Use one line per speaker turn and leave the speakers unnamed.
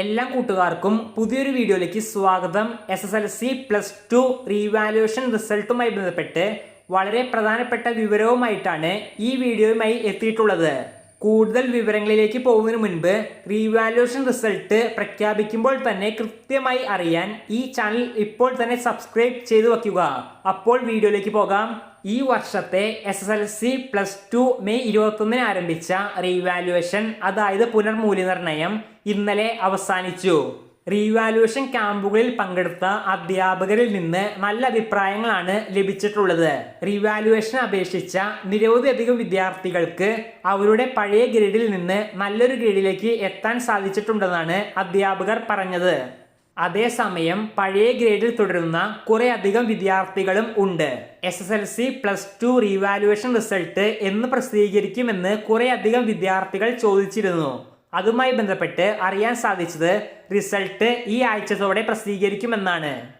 എല്ലാ കൂട്ടുകാർക്കും പുതിയൊരു വീഡിയോയിലേക്ക് സ്വാഗതം. S S L C plus two revaluation റിസൾട്ടുമായി ബന്ധപ്പെട്ട് വളരെ പ്രധാനപ്പെട്ട വിവരവുമായിട്ടാണ് ഈ വീഡിയോയുമായി എത്തിയിട്ടുള്ളത്. കൂടുതൽ വിവരങ്ങളിലേക്ക് പോകുന്നതിന് മുൻപ് റീവാലുവേഷൻ റിസൾട്ട് പ്രഖ്യാപിക്കുമ്പോൾ തന്നെ കൃത്യമായി അറിയാൻ ഈ ചാനൽ ഇപ്പോൾ തന്നെ സബ്സ്ക്രൈബ് ചെയ്തു വയ്ക്കുക. അപ്പോൾ വീഡിയോയിലേക്ക് പോകാം. ഈ വർഷത്തെ S S L C plus two May ഇരുപത്തൊന്നിന് ആരംഭിച്ച റീവാലുവേഷൻ അതായത് പുനർമൂല്യനിർണയം ഇന്നലെ അവസാനിച്ചു. റീവാലുവേഷൻ ക്യാമ്പുകളിൽ പങ്കെടുത്ത അധ്യാപകരിൽ നിന്ന് നല്ല അഭിപ്രായങ്ങളാണ് ലഭിച്ചിട്ടുള്ളത്. റീവാലുവേഷൻ അപേക്ഷിച്ച നിരവധി അധികം വിദ്യാർത്ഥികൾക്ക് അവരുടെ പഴയ ഗ്രേഡിൽ നിന്ന് നല്ലൊരു ഗ്രേഡിലേക്ക് എത്താൻ സാധിച്ചിട്ടുണ്ടെന്നാണ് അധ്യാപകർ പറഞ്ഞത്. അതേസമയം പഴയ ഗ്രേഡിൽ തുടരുന്ന കുറെ അധികം വിദ്യാർത്ഥികളും ഉണ്ട്. S S L C plus two revaluation result എന്ന് പ്രസിദ്ധീകരിക്കുമെന്ന് കുറേ അധികം വിദ്യാർത്ഥികൾ ചോദിച്ചിരുന്നു. അതുമായി ബന്ധപ്പെട്ട് അറിയാൻ സാധിച്ചത് റിസൾട്ട് ഈ ആഴ്ചത്തോടെ പ്രസിദ്ധീകരിക്കുമെന്നാണ്.